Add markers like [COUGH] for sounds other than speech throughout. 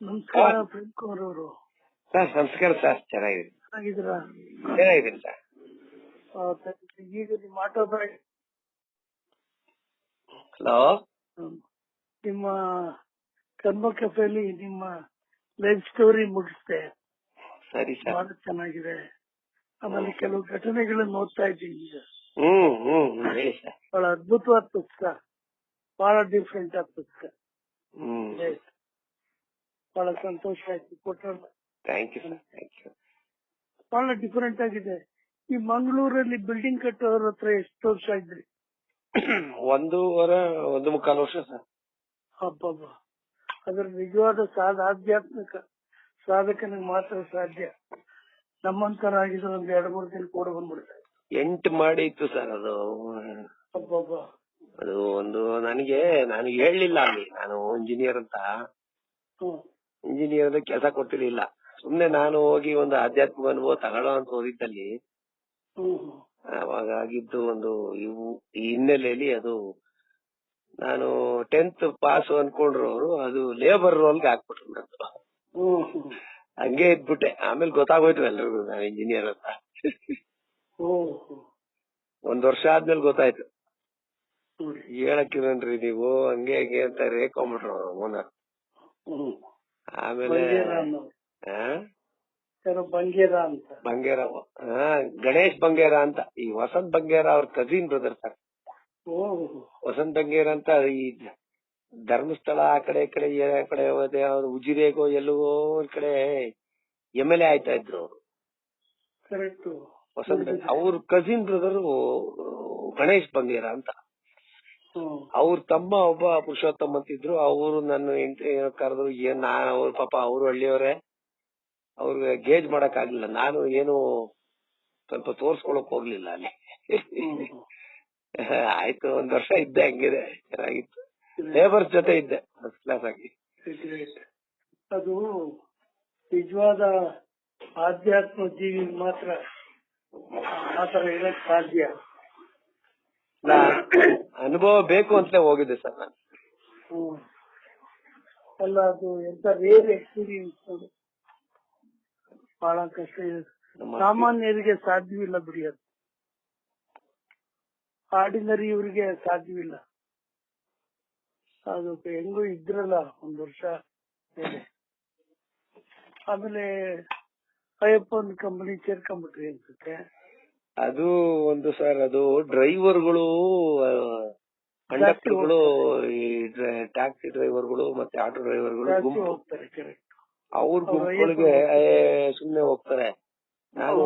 ನಮಸ್ಕಾರ ಪ್ರೇಮ್ ಕುಮಾರ್ ಅವರು ಸರ್ ನಮಸ್ಕಾರ ಸರ್. ಚೆನ್ನಾಗಿದ್ದೀನಿ. ಚೆನ್ನಾಗಿದ್ದೀರಾ? ಚೆನ್ನಾಗಿದ್ದೀನಿ ಸರ್. ಈಗ ನಿಮ್ಮ ಆಟೋ ಬ್ಯಾಗ್ ಹಲೋ? ನಿಮ್ಮ ಕರ್ಮ ಕೆಫೆಯಲ್ಲಿ ನಿಮ್ಮ ಲೈಫ್ ಸ್ಟೋರಿ ಮುಗಿಸ್ದೆ. ಸರಿ ಸರ್. ಬಹಳ ಚೆನ್ನಾಗಿದೆ. ಆಮೇಲೆ ಕೆಲವು ಘಟನೆಗಳನ್ನ ನೋಡ್ತಾ ಇದ್ದೀನಿ ಈಗ. ಹ್ಮ್ ಹ್ಮ್ ಹೇಳಿ ಸರ್. ಬಹಳ ಅದ್ಭುತವಾದ ಪುಸ್ತಕ. ಬಹಳ ಡಿಫ್ರೆಂಟ್ ಆದ ಪುಸ್ತಕ. ಬಹಳ ಸಂತೋಷ ಆಯ್ತು. ಕೊಟ್ಟ thank you sir thank you ಬಹಳ ಡಿಫರೆಂಟ್ ಆಗಿದೆ. ಈ ಮಂಗಳೂರಲ್ಲಿ ಬಿಲ್ಡಿಂಗ್ ಕಟ್ಟೋರ ಹತ್ರ ಎಷ್ಟು ವರ್ಷ ಇದ್ರಿ ಒಂದೂವರೆ ಒಂದು ಮುಕ್ಕಾಲು ವರ್ಷ ಸರ್ ಹಬ್ಬಬ್ಬ ಅದ್ರ ನಿಜವಾದ ಸಾಧ ಆಧ್ಯಾತ್ಮಿಕ ಸಾಧಕನಿಗೆ ಮಾತ್ರ ಸಾಧ್ಯ. ನಮ್ಮಂತರ ಆಗಿದ್ರೆ ಒಂದ್ ಎರಡು ಮೂರು ದಿನ ಕೂಡ ಬಂದ್ಬಿಡ್ತಾರೆ ಎಂಟು ಮಾಡಿ ಇತ್ತು ಸರ್ ಅದು. ಹಬ್ಬಬ್ಬ ಅದು ಒಂದು ನನಗೆ ನಾನು ಹೇಳಲಿಲ್ಲ ಅಲ್ಲಿ. ನಾನು ಇಂಜಿನಿಯರ್ ಅಂತ. ಇಂಜಿನಿಯರ್ ಕೆಲಸ ಕೊಟ್ಟಿರ್ಲಿಲ್ಲ ಸುಮ್ನೆ ನಾನು ಹೋಗಿ ಒಂದು ಆಧ್ಯಾತ್ಮಿಕ ಅನುಭವ ತಗೊಳ್ಳೋ ಅಂತ ಹ್ಮ್ ಅವಾಗ ಆಗಿದ್ದು ಒಂದು ಇವು ಈ ಹಿನ್ನೆಲೆಯಲ್ಲಿ ಅದು ನಾನು ಟೆಂತ್ ಪಾಸ್ ಅನ್ಕೊಂಡ್ರು ಅವರು ಅದು ಲೇಬರ್ ರೋಲ್ಗೆ ಹಾಕ್ಬಿಟ್ರು ನಂದು. ಹಂಗೆ ಇದ್ಬಿಟ್ಟೆ. ಆಮೇಲೆ ಗೊತ್ತಾಗೋಯ್ತು ಎಲ್ಲರಿಗೂ ನಾನು ಇಂಜಿನಿಯರ್ ಅಂತ. ಒಂದ್ ವರ್ಷ ಆದ್ಮೇಲೆ ಗೊತ್ತಾಯ್ತು. ಹೇಳಕ್ಕಿರನ್ರಿ ನೀವು ಹಂಗೆ ಹಂಗೆ ಅಂತ ರೇಕೊಂಬಿಟ್ರು ಓನರ್ ಆಮೇಲೆ ಆ? ಬಂಗೇರ ಅಂತ. ಬಂಗೇರ ಗಣೇಶ್ ಬಂಗೇರ ಅಂತ. ಈ ವಸಂತ್ ಬಂಗೇರ ಅವ್ರ cousin brother sir Vasanth Bangera ಅಂತ ಈ ಧರ್ಮಸ್ಥಳ ಆ ಕಡೆ ಈ ಕಡೆ ಕಡೆ ಹೋದೆ ಅವ್ರು ಉಜಿರೆಗೋ ಎಲ್ಲವೋ ಒಂದ್ ಕಡೆ ಎಂ ಎಲ್ ಎ ಆಯ್ತಾ ಇದ್ರು ಅವರು. ವಸಂತ್ ಅವ್ರ ಕಸಿನ್ ಬ್ರದರ್ ಗಣೇಶ್ ಬಂಗೇರ ಅಂತ. ಅವ್ರ ತಮ್ಮ ಒಬ್ಬ ಪುರುಷೋತ್ತಮ್ ಅಂತಿದ್ರು ಅವರು ನನ್ನ ಹೆಂಡತಿ ಕರೆದ್ರು ಏನ್ ನಾನು ಅವ್ರ ಪಾಪ ಅವರು ಹಳ್ಳಿಯವರೇ ಅವ್ರಿಗೆ ಗೇಜ್ ಮಾಡಕ್ ಆಗ್ಲಿಲ್ಲ. ನಾನು ಏನು ಸ್ವಲ್ಪ ತೋರ್ಸ್ಕೊಳಕ್ ಹೋಗ್ಲಿಲ್ಲ ಅಲ್ಲಿ. [LAUGHS] ಆಯ್ತು ಒಂದ್ ವರ್ಷ ಇದ್ದೆ ಹಂಗಿದೆ ಚೆನ್ನಾಗಿತ್ತು. ಲೇಬರ್ಸ್ ಜೊತೆ ಇದ್ದೆ ಫಸ್ಟ್ ಕ್ಲಾಸ್ ಆಗಿ. ಅದು ನಿಜವಾದ ಆಧ್ಯಾತ್ಮ ಜೀವಿ ಮಾತ್ರ. ಆತರ ಹೇಳಕ್ ಸಾಧ್ಯ. ಅನುಭವ ಬೇಕು ಅಂತಲೇ ಹೋಗಿದ್ದೆ ಸರ್ ನಾನು. ಹ್ಮ್. ಅಲ್ಲ ಅದು ಎಂತ ರೇರ್ ಎಕ್ಸ್ಪೀರಿಯನ್ಸ್ ಅದು. ಬಹಳ ಕಷ್ಟ ಇದೆ. ಸಾಮಾನ್ಯರಿಗೆ ಸಾಧ್ಯವಿಲ್ಲ ಬಿಡಿ ಅದು. ಆರ್ಡಿನರಿ ಇವರಿಗೆ ಸಾಧ್ಯವಿಲ್ಲ. ಅದು ಹೆಂಗೋ ಇದ್ರಲ್ಲ ಒಂದ್ ವರ್ಷ ಮೇಲೆ. ಆಮೇಲೆ ಅಯ್ಯಪ್ಪನ್ ಕಂಪನಿ ಸೇರ್ಕೊಂಡ್ಬಿಟ್ರಿ ಅನ್ಸುತ್ತೆ. ಅದು ಒಂದು ಸರ್ ಅದು ಡ್ರೈವರ್ಗಳು ಕಂಡಕ್ಟರ್ಗಳು ಈ ಟ್ಯಾಕ್ಸಿ ಡ್ರೈವರ್ಗಳು ಮತ್ತೆ ಆಟೋ ಡ್ರೈವರ್ಗಳು ಗುಂಪು. ಹೋಗ್ತಾರೆ ಕರೆಕ್ಟ್ ಅವ್ರ ಗುಂಪುಗಳಿಗೆ ಸುಮ್ನೆ ಹೋಗ್ತಾರೆ. ನಾನು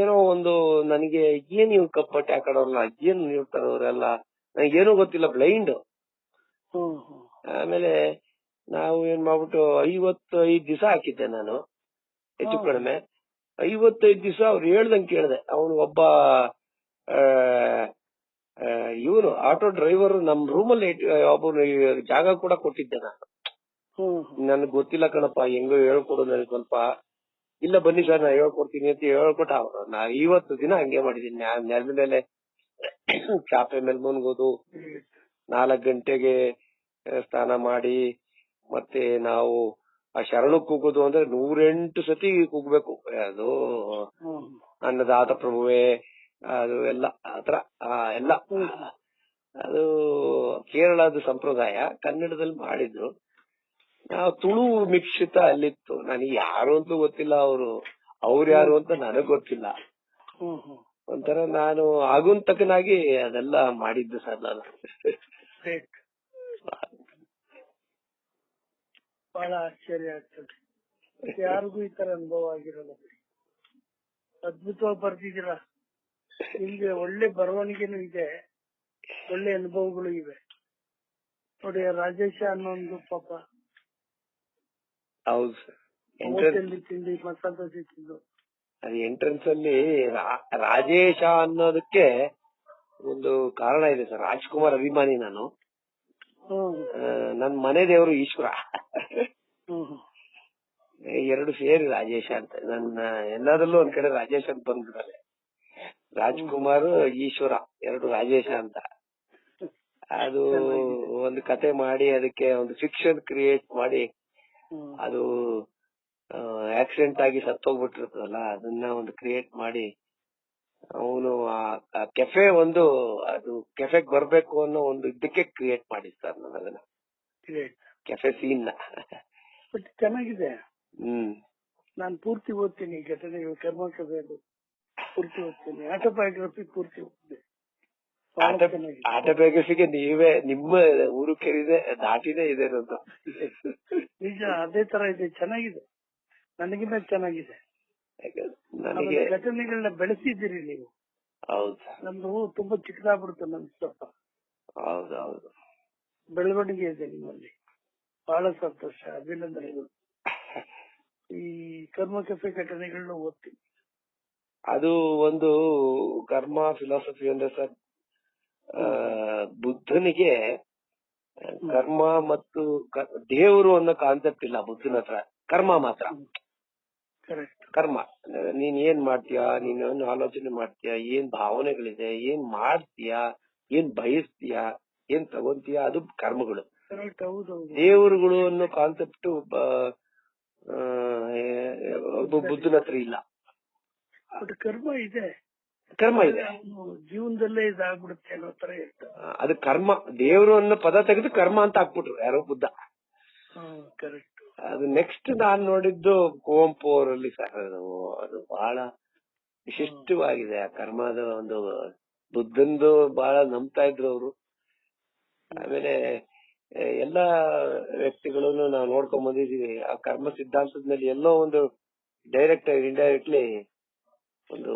ಏನೋ ಒಂದು ನನಗೆ ಏನ್ ಇವ್ ಕಪ್ಪಟ್ಟೆ ಹಾಕೋರಲ್ಲ ಏನ್ ಅವ್ರೆಲ್ಲ ಅವರೆಲ್ಲ ಏನೋ ಗೊತ್ತಿಲ್ಲ ಬ್ಲೈಂಡ್. ಆಮೇಲೆ ನಾವು ಏನ್ ಮಾಡ್ಬಿಟ್ಟು ಐವತ್ತೈದು ದಿವಸ ಹಾಕಿದ್ದೆ ನಾನು ಹೆಚ್ಚು. ಕಡಿಮೆ. ಐವತ್ತೈದು ದಿವಸ ಅವ್ರು ಹೇಳ್ದಂಗೆ ಕೇಳಿದೆ. ಅವನು ಒಬ್ಬ ಇವನು ಆಟೋ ಡ್ರೈವರ್ ನಮ್ ರೂಮಲ್ಲಿ ಒಬ್ಬನು ಜಾಗ ಕೂಡ ಕೊಟ್ಟಿದ್ದೆ ನಾನು. ನನ್ಗೆ ಗೊತ್ತಿಲ್ಲ ಕಣಪ್ಪ ಹೆಂಗೋ ಹೇಳ್ಕೊಡು ನನಗೆ ಸ್ವಲ್ಪ. ಇಲ್ಲ ಬನ್ನಿ ಸರ್ ನಾ ಹೇಳ್ಕೊಡ್ತೀನಿ ಅಂತ ಹೇಳ್ಕೊಟ್ಟ ಅವ್ರು. ನಾ ಇವತ್ತು ದಿನ ಹಂಗೆ ಮಾಡಿದೀನಿ. ನೆಲದ ಮೇಲೆ [COUGHS] ಚಾಪೆ ಮೇಲೆ ಮುನ್ಗೋದು ನಾಲ್ಕ್ ಗಂಟೆಗೆ ಸ್ನಾನ ಮಾಡಿ ಮತ್ತೆ ನಾವು ಆ ಶರಣ ಕೂಗೋದು ಅಂದ್ರೆ ನೂರೆಂಟು ಸತಿ ಕೂಗ್ಬೇಕು. ಅದು ಅನ್ನದಾತ ಪ್ರಭುವೆ. ಅದು ಎಲ್ಲ ಆತರ ಎಲ್ಲ. ಅದು ಕೇರಳದ ಸಂಪ್ರದಾಯ ಕನ್ನಡದಲ್ಲಿ ಮಾಡಿದ್ರು. ನಾವು ತುಳು ಮಿಶ್ರಿತ ಅಲ್ಲಿತ್ತು. ನನಗೆ ಯಾರು ಅಂತ ಗೊತ್ತಿಲ್ಲ ಅವರು. ಅವ್ರು ಯಾರು ಅಂತ ನನಗ್ ಗೊತ್ತಿಲ್ಲ. ಒಂಥರ ನಾನು ಆಗುಂತಕನಾಗಿ ಅದೆಲ್ಲ ಮಾಡಿದ್ದು ಸರ್ ನಾನು. ಬಹಳ ಆಶ್ಚರ್ಯ ಆಗ್ತದೆ. ಯಾರಿಗೂ ಈ ತರ ಅನುಭವ ಆಗಿರಲ್ಲ. ಅದ್ಭುತವಾಗಿ ಬರ್ತಿದ್ದೀರಾ ನಿಮ್ಗೆ ಒಳ್ಳೆ ಬರವಣಿಗೆನೂ ಇದೆ ಒಳ್ಳೆ ಅನುಭವಗಳು ಇವೆ. ನೋಡಿ ರಾಜೇಶ ಅನ್ನೋ ಒಂದು ಪಾಪ. ಹೌದು ತಿಂಡಿ ಮಸಾಲ ದೋಸೆ ತಿಂದು ಅದು ಎಂಟ್ರೆನ್ಸ್ ಅಲ್ಲಿ ರಾಜೇಶ ಅನ್ನೋದಕ್ಕೆ ಒಂದು ಕಾರಣ ಇದೆ ಸರ್. ರಾಜ್ಕುಮಾರ್ ಅಭಿಮಾನಿ ನಾನು. ನನ್ ಮನೆ ದೇವರು ಈಶ್ವರ. ಎರಡು ಸೇರಿ ರಾಜೇಶ ಅಂತ. ನನ್ನ ಎಲ್ಲದರಲ್ಲೂ ಒಂದ್ ಕಡೆ ರಾಜೇಶ್ ಅಂತ ಬಂದ್ಬಿಡಲ್ಲ ರಾಜ್ಕುಮಾರ್ ಈಶ್ವರ ಎರಡು ರಾಜೇಶ ಅಂತ. ಅದು ಒಂದು ಕತೆ ಮಾಡಿ ಅದಕ್ಕೆ ಒಂದು ಫಿಕ್ಷನ್ ಕ್ರಿಯೇಟ್ ಮಾಡಿ ಅದು ಆಕ್ಸಿಡೆಂಟ್ ಆಗಿ ಸತ್ತೋಗ್ಬಿಟ್ಟಿರ್ತದಲ್ಲ ಅದನ್ನ ಒಂದು ಕ್ರಿಯೇಟ್ ಮಾಡಿ ಅವನು ಆ ಕೆಫೆ ಒಂದು ಅದು ಕೆಫೆಗ್ ಬರ್ಬೇಕು ಅನ್ನೋ ಒಂದು ಇದಕ್ಕೆ ಕ್ರಿಯೇಟ್ ಮಾಡಿ ಸರ್ ನಾನು ಅದನ್ನ. ಕೆಫೆ ಸೀನ್ ಚೆನ್ನಾಗಿದೆ. ಹ್ಮ್. ನಾನು ಪೂರ್ತಿ ಓದ್ತೀನಿ ಕರ್ಮಕಥೆಗಳು ಪೂರ್ತಿ ಓದ್ತೀನಿ. ಆಟೋಬಯೋಗ್ರಫಿ ಪೂರ್ತಿ ಓದ್ತೀನಿ ಆಟೋಬಯೋಗ್ರಫಿಗೆ ನೀವೇ ನಿಮ್ಮ ಊರು ಕೇಳಿದೆ ದಾಟಿನೇ ಇದೆ ನಿಜ ಅದೇ ತರ ಇದೆ. ಚೆನ್ನಾಗಿದೆ. ನನಗಿಂತ ಚೆನ್ನಾಗಿದೆ. ನನಗೆ ಘಟನೆಗಳನ್ನ ಬೆಳೆಸಿದ್ದೀರಿ ನೀವು. ಹೌದು. ನಮ್ದು ತುಂಬಾ ಚಿಕ್ಕದಾಗ್ಬಿಡುತ್ತೆ ನಮ್ ಸ್ವಲ್ಪ ಹೌದು ಹೌದು. ಬೆಳವಣಿಗೆ ಇದೆ ನಿಮ್ಮಲ್ಲಿ. ಬಹಳ ಸಂತೋಷ ಅಭಿನಂದನೆಗಳು. ಈ ಕರ್ಮ ಕೆಫೆ ಘಟನೆಗಳನ್ನ ಓದ್ತೀನಿ. ಅದು ಒಂದು ಕರ್ಮ ಫಿಲಾಸಫಿ ಅಂದ್ರೆ ಸರ್ ಆ, ಬುದ್ಧನಿಗೆ ಕರ್ಮ ಮತ್ತು ದೇವರು ಅನ್ನೋ ಕಾನ್ಸೆಪ್ಟ್ ಇಲ್ಲ ಬುದ್ಧನ ಹತ್ರ. ಕರ್ಮ ಮಾತ್ರ. ಕರೆಕ್ಟ್ ಕರ್ಮ. ನೀನ್ ಏನ್ ಮಾಡ್ತೀಯಾ? ನೀನ್ ಏನ್ ಆಲೋಚನೆ ಮಾಡ್ತೀಯಾ? ಏನ್ ಭಾವನೆಗಳಿದೆ? ಏನ್ ಮಾಡ್ತೀಯಾ? ಏನ್ ಬಯಸ್ತೀಯಾ? ಏನ್ ತಗೊಂತೀಯಾ? ಅದು ಕರ್ಮಗಳು. ದೇವರುಗಳು ಅನ್ನೋ ಕಾನ್ಸೆಪ್ಟ್ ಬುದ್ಧನ ಹತ್ರ ಇಲ್ಲ. ಬಟ್ ಕರ್ಮ ಇದೆ. ಕರ್ಮ ಇದೆ. ಜೀವನದಲ್ಲೇ ಇದಾಗ್ಬಿಡುತ್ತೆ ಅನ್ನೋ ತರ ಇರ್ತಾರೆ ಅದು ಕರ್ಮ. ದೇವರು ಅನ್ನೋ ಪದ ತೆಗೆದು ಕರ್ಮ ಅಂತ ಹಾಕ್ಬಿಟ್ರು ಯಾರೋ ಬುದ್ಧ. ಕರೆಕ್ಟ್ ಅದು ನೆಕ್ಸ್ಟ್ ನಾನ್ ನೋಡಿದ್ದು ಕುವೆಂಪು ಅವರಲ್ಲಿ ಸರ್ ಅದು ಅದು ಬಹಳ ವಿಶಿಷ್ಟವಾಗಿದೆ. ಆ ಕರ್ಮದ ಒಂದು ಬುದ್ಧಂದು ಬಹಳ ನಂಬ್ತಾ ಇದ್ರು ಅವರು. ಆಮೇಲೆ ಎಲ್ಲಾ ವ್ಯಕ್ತಿಗಳನ್ನು ನಾವು ನೋಡ್ಕೊಂಡ್ ಬಂದಿದೀವಿ ಆ ಕರ್ಮ ಸಿದ್ಧಾಂತದ ಮೇಲೆ ಎಲ್ಲೋ ಒಂದು ಡೈರೆಕ್ಟ್ ಆಗಿ ಇಂಡೈರೆಕ್ಟ್ಲಿ ಒಂದು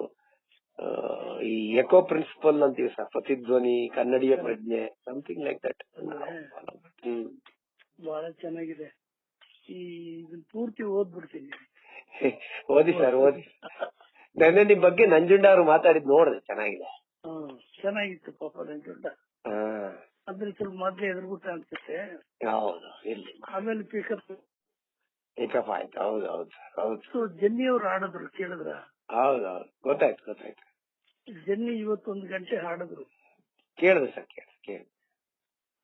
ಈ ಎಕೋ ಪ್ರಿನ್ಸಿಪಲ್ ಅಂತೀವಿ ಸರ್ ಪ್ರತಿಧ್ವನಿ ಕನ್ನಡಿಯ ಪ್ರಜ್ಞೆ ಸಮಥಿಂಗ್ ಲೈಕ್ ದಟ್ ಬಹಳ ಚೆನ್ನಾಗಿದೆ. ಈ ಇದನ್ ಪೂರ್ತಿ ಓದ್ಬಿಡ್ತೀನಿ. [LAUGHS] ಓದಿ ಸರ್ ಓದಿ. ನನ್ನ ನಿಮ್ ಬಗ್ಗೆ ನಂಜುಂಡ ಅವರು ಮಾತಾಡಿದ್ ನೋಡಿದೆ ಚೆನ್ನಾಗಿದೆ. ಚೆನ್ನಾಗಿತ್ತು ಪಾಪ ನಂಜುಂಡ. ಅಂದ್ರೆ ಸ್ವಲ್ಪ ಮೊದ್ಲು ಎದುರ್ಬಿಟ್ಟ ಅನ್ಸುತ್ತೆ. ಹೌದು ಇಲ್ಲಿ ಆಮೇಲೆ ಪಿಕಪ್ ಪಿಕಪ್ ಆಯ್ತು. ಹೌದು ಹೌದು ಹೌದು. ಜೆನ್ನಿ ಅವ್ರು ಆಡಿದ್ರು ಕೇಳಿದ್ರ? ಹೌದು ಹೌದು ಗೊತ್ತಾಯ್ತು ಗೊತ್ತಾಯ್ತು. ಜನ್ನಿ ಇವತ್ತೊಂದು ಗಂಟೆ ಹಾಡಿದ್ರು. ಕೇಳಿದೆ ಸರ್ ಕೇಳಿದೆ.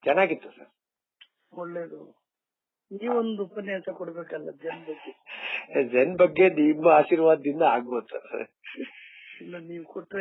ಚೆನ್ನಾಗಿತ್ತು ಸರ್. ಒಳ್ಳೇದು. ನೀವೊಂದು ಉಪನ್ಯಾಸ ಕೊಡ್ಬೇಕಲ್ಲ ಜನ್ ಬಗ್ಗೆ. ಜನ್ ಬಗ್ಗೆ ನಿಮ್ಮ ಆಶೀರ್ವಾದದಿಂದ ಆಗ್ಬೋದು ಸರ್. ಇಲ್ಲ ನೀವು ಕೊಟ್ರೆ